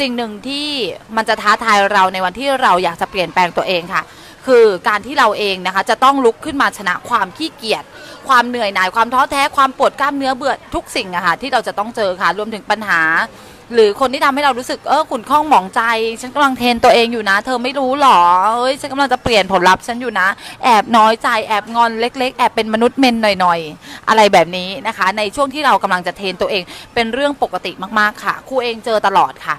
สิ่งหนึ่งที่มันจะท้าทายเราในวันที่เราอยากจะเปลี่ยนแปลงตัวเองค่ะ คือการที่เราเองนะคะ จะต้องลุกขึ้นมาชนะความขี้เกียจความเหนื่อยหน่ายความท้อแท้ความปวดกล้ามเนื้อเบื่อทุกสิ่งอะค่ะที่เราจะต้องเจอค่ะรวมถึงปัญหา หรือคนที่ทำให้เรารู้สึกเออขุ่นข้องหมองใจ ฉันกำลังเทรนตัวเองอยู่นะ เธอไม่รู้หรอเอ้ยฉันกำลังจะเปลี่ยนผลลัพธ์ฉันอยู่นะ แอบน้อยใจแอบงอนเล็ก ๆ แอบเป็นมนุษย์เมนหน่อยๆ อะไรแบบนี้นะคะ ในช่วงที่เรากำลังจะเทรนตัวเองเป็นเรื่องปกติมากๆค่ะครูเองเจอตลอดค่ะ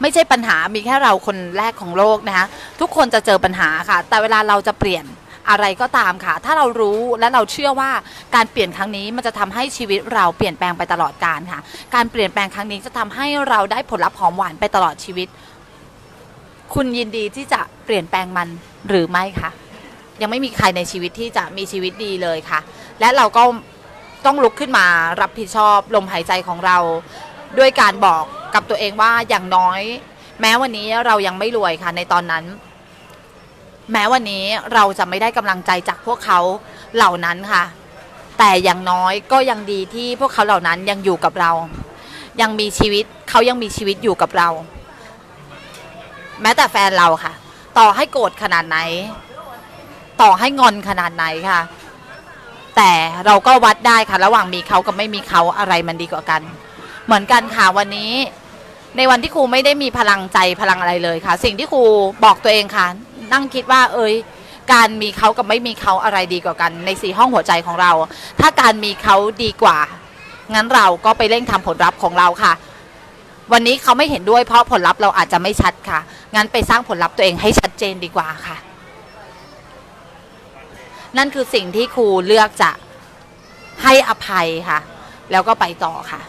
ไม่ใช่ปัญหามีแค่เราคนแรกของโลกนะคะทุกคนจะเจอปัญหาค่ะ แต่เวลาเราจะเปลี่ยนอะไรก็ตามค่ะ ถ้าเรารู้และเราเชื่อว่าการเปลี่ยนครั้งนี้มันจะทำให้ชีวิตเราเปลี่ยนแปลงไปตลอดกาลค่ะ การเปลี่ยนแปลงครั้งนี้จะทำให้เราได้ผลลัพธ์หอมหวานไปตลอดชีวิต คุณยินดีที่จะเปลี่ยนแปลงมันหรือไม่คะยังไม่มีใครในชีวิตที่จะมีชีวิตดีเลยค่ะ และเราก็ต้องลุกขึ้นมารับผิดชอบลมหายใจของเรา ด้วยการบอก กับตัวเองว่าอย่างน้อย แม้วันนี้เรายังไม่รวยค่ะในตอนนั้น แม้วันนี้เราจะไม่ได้กำลังใจจากพวกเขาเหล่านั้นค่ะ แต่อย่างน้อยก็ยังดีที่พวกเขาเหล่านั้นยังอยู่กับเรา ยังมีชีวิตเขายังมีชีวิตอยู่กับเรา แม้แต่แฟนเราค่ะ ต่อให้โกรธขนาดไหน ต่อให้งอนขนาดไหนค่ะ แต่เราก็วัดได้ค่ะ ระหว่างมีเขากับไม่มีเขาอะไรมันดีกว่ากัน เหมือนกันค่ะวันนี้ ในวันที่ครูไม่ได้มีพลังใจพลังอะไรเลยค่ะ สิ่งที่ครูบอกตัวเองค่ะ นั่งคิดว่า เอ้ย การมีเขากับไม่มีเขาอะไรดีกว่ากัน ในสี่ห้องหัวใจของเรา ถ้าการมีเขาดีกว่า งั้นเราก็ไปเร่งทำผลลัพธ์ของเราค่ะ วันนี้เขาไม่เห็นด้วยเพราะผลลัพธ์เราอาจจะไม่ชัดค่ะ งั้นไปสร้างผลลัพธ์ตัวเองให้ชัดเจนดีกว่าค่ะ นั่นคือสิ่งที่ครูเลือกจะให้อภัยค่ะ แล้วก็ไปต่อค่ะ